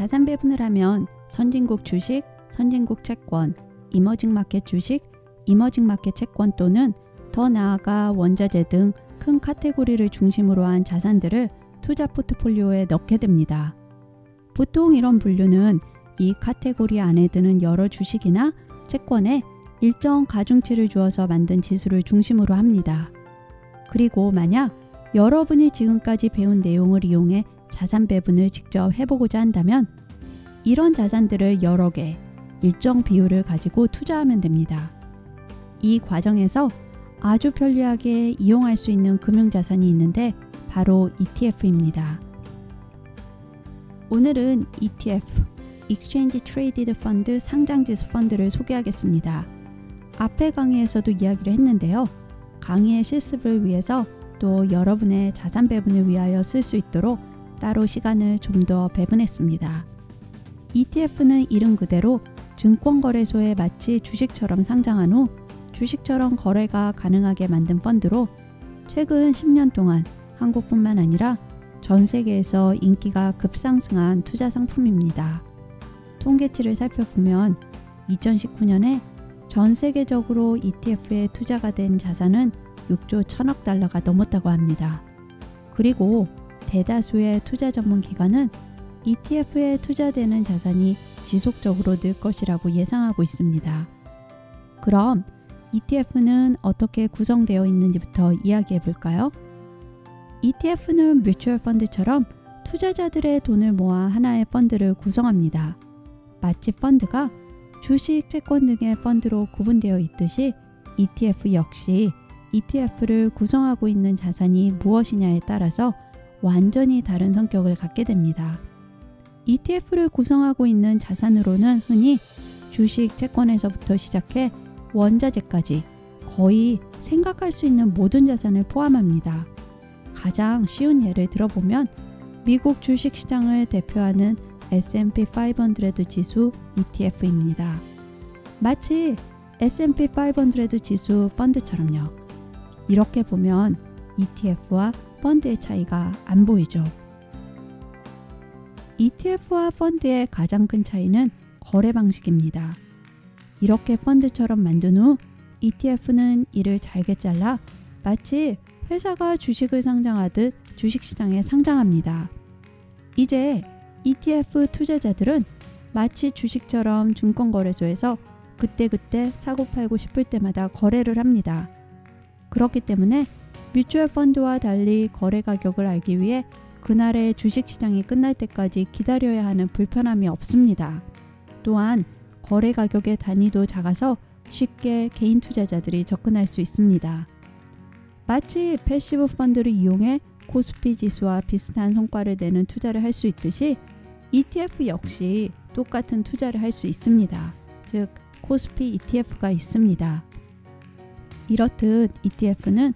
자산 배분을 하면 선진국 주식, 선진국 채권, 이머징 마켓 주식, 이머징 마켓 채권 또는 더 나아가 원자재 등 큰 카테고리를 중심으로 한 자산들을 투자 포트폴리오에 넣게 됩니다. 보통 이런 분류는 이 카테고리 안에 드는 여러 주식이나 채권에 일정 가중치를 주어서 만든 지수를 중심으로 합니다. 그리고 만약 여러분이 지금까지 배운 내용을 이용해 자산 배분을 직접 해보고자 한다면 이런 자산들을 여러 개, 일정 비율을 가지고 투자하면 됩니다. 이 과정에서 아주 편리하게 이용할 수 있는 금융자산이 있는데 바로 ETF입니다. 오늘은 ETF, Exchange Traded Fund 상장지수 펀드를 소개하겠습니다. 앞의 강의에서도 이야기를 했는데요. 강의의 실습을 위해서 또 여러분의 자산 배분을 위하여 쓸 수 있도록 따로 시간을 좀 더 배분했습니다. ETF는 이름 그대로 증권거래소에 마치 주식처럼 상장한 후 주식처럼 거래가 가능하게 만든 펀드로 최근 10년 동안 한국뿐만 아니라 전 세계에서 인기가 급상승한 투자 상품입니다. 통계치를 살펴보면 2019년에 전 세계적으로 ETF에 투자가 된 자산은 6조 1000억 달러가 넘었다고 합니다. 그리고 대다수의 투자 전문 기관은 ETF에 투자되는 자산이 지속적으로 늘 것이라고 예상하고 있습니다. 그럼 ETF는 어떻게 구성되어 있는지부터 이야기해 볼까요? ETF는 뮤추얼 펀드처럼 투자자들의 돈을 모아 하나의 펀드를 구성합니다. 마치 펀드가 주식, 채권 등의 펀드로 구분되어 있듯이 ETF 역시 ETF를 구성하고 있는 자산이 무엇이냐에 따라서 완전히 다른 성격을 갖게 됩니다. ETF를 구성하고 있는 자산으로는 흔히 주식, 채권에서부터 시작해 원자재까지 거의 생각할 수 있는 모든 자산을 포함합니다. 가장 쉬운 예를 들어보면 미국 주식 시장을 대표하는 S&P 500 지수 ETF입니다. 마치 S&P 500 지수 펀드처럼요. 이렇게 보면 ETF와 펀드의 차이가 안 보이죠. ETF와 펀드의 가장 큰 차이는 거래 방식입니다. 이렇게 펀드처럼 만든 후 ETF는 이를 잘게 잘라 마치 회사가 주식을 상장하듯 주식시장에 상장합니다. 이제 ETF 투자자들은 마치 주식처럼 증권거래소에서 그때그때 사고 팔고 싶을 때마다 거래를 합니다. 그렇기 때문에 뮤추얼 펀드와 달리 거래 가격을 알기 위해 그날의 주식시장이 끝날 때까지 기다려야 하는 불편함이 없습니다. 또한 거래 가격의 단위도 작아서 쉽게 개인 투자자들이 접근할 수 있습니다. 마치 패시브 펀드를 이용해 코스피 지수와 비슷한 성과를 내는 투자를 할 수 있듯이 ETF 역시 똑같은 투자를 할 수 있습니다. 즉, 코스피 ETF가 있습니다. 이렇듯 ETF는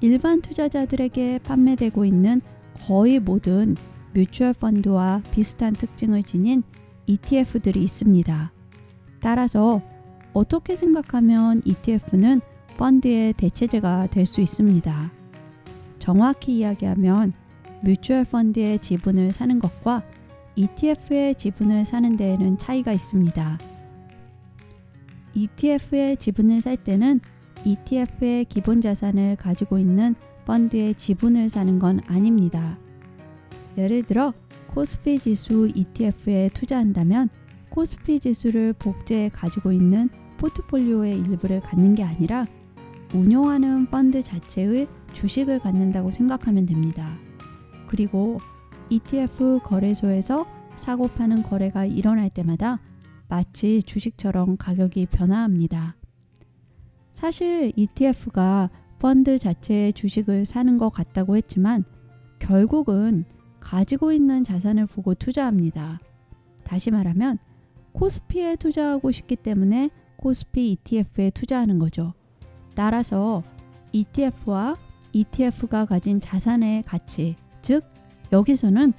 일반 투자자들에게 판매되고 있는 거의 모든 뮤추얼 펀드와 비슷한 특징을 지닌 ETF들이 있습니다. 따라서 어떻게 생각하면 ETF는 펀드의 대체제가 될 수 있습니다. 정확히 이야기하면 뮤추얼 펀드의 지분을 사는 것과 ETF의 지분을 사는 데에는 차이가 있습니다. ETF의 지분을 살 때는 ETF의 기본 자산을 가지고 있는 펀드의 지분을 사는 건 아닙니다. 예를 들어 코스피 지수 ETF에 투자한다면 코스피 지수를 복제해 가지고 있는 포트폴리오의 일부를 갖는 게 아니라 운용하는 펀드 자체의 주식을 갖는다고 생각하면 됩니다. 그리고 ETF 거래소에서 사고 파는 거래가 일어날 때마다 마치 주식처럼 가격이 변화합니다. 사실 ETF가 펀드 자체의 주식을 사는 것 같다고 했지만 결국은 가지고 있는 자산을 보고 투자합니다. 다시 말하면 코스피에 투자하고 싶기 때문에 코스피 ETF에 투자하는 거죠. 따라서 ETF와 ETF가 가진 자산의 가치, 즉 여기서는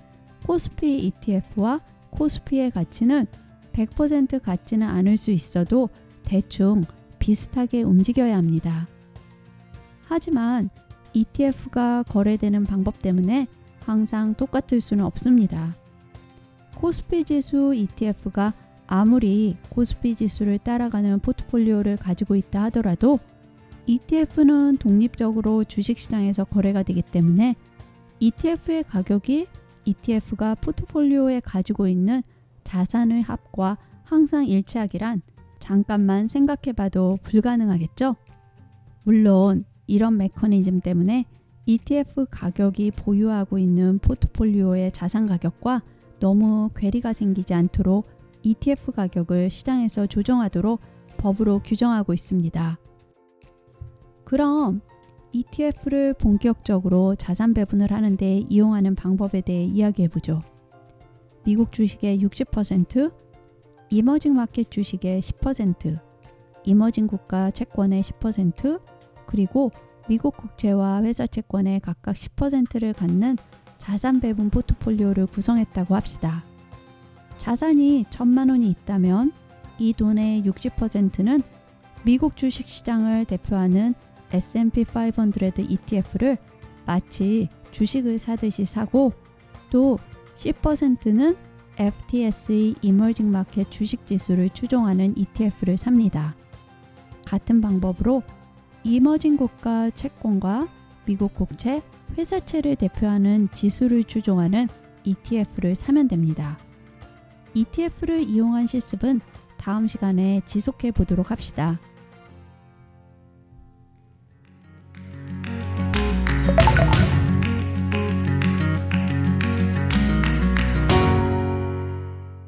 코스피 ETF와 코스피의 가치는 100% 같지는 않을 수 있어도 대충 비슷하게 움직여야 합니다. 하지만 ETF가 거래되는 방법 때문에 항상 똑같을 수는 없습니다. 코스피 지수 ETF가 아무리 코스피 지수를 따라가는 포트폴리오를 가지고 있다 하더라도 ETF는 독립적으로 주식시장에서 거래가 되기 때문에 ETF의 가격이 ETF가 포트폴리오에 가지고 있는 자산의 합과 항상 일치하기란 잠깐만 생각해 봐도 불가능하겠죠? 물론 이런 메커니즘 때문에 ETF 가격이 보유하고 있는 포트폴리오의 자산 가격과 너무 괴리가 생기지 않도록 ETF 가격을 시장에서 조정하도록 법으로 규정하고 있습니다. 그럼 ETF를 본격적으로 자산 배분을 하는데 이용하는 방법에 대해 이야기해 보죠. 미국 주식의 60%, 이머징 마켓 주식의 10%, 이머징 국가 채권의 10%, 그리고 미국 국채와 회사 채권의 각각 10%를 갖는 자산 배분 포트폴리오를 구성했다고 합시다. 자산이 천만 원이 있다면 이 돈의 60%는 미국 주식 시장을 대표하는 S&P 500 ETF를 마치 주식을 사듯이 사고 또 10%는 FTSE 이머징 마켓 주식 지수를 추종하는 ETF를 삽니다. 같은 방법으로 이머징 국가 채권과 미국 국채, 회사채를 대표하는 지수를 추종하는 ETF를 사면 됩니다. ETF를 이용한 실습은 다음 시간에 지속해 보도록 합시다.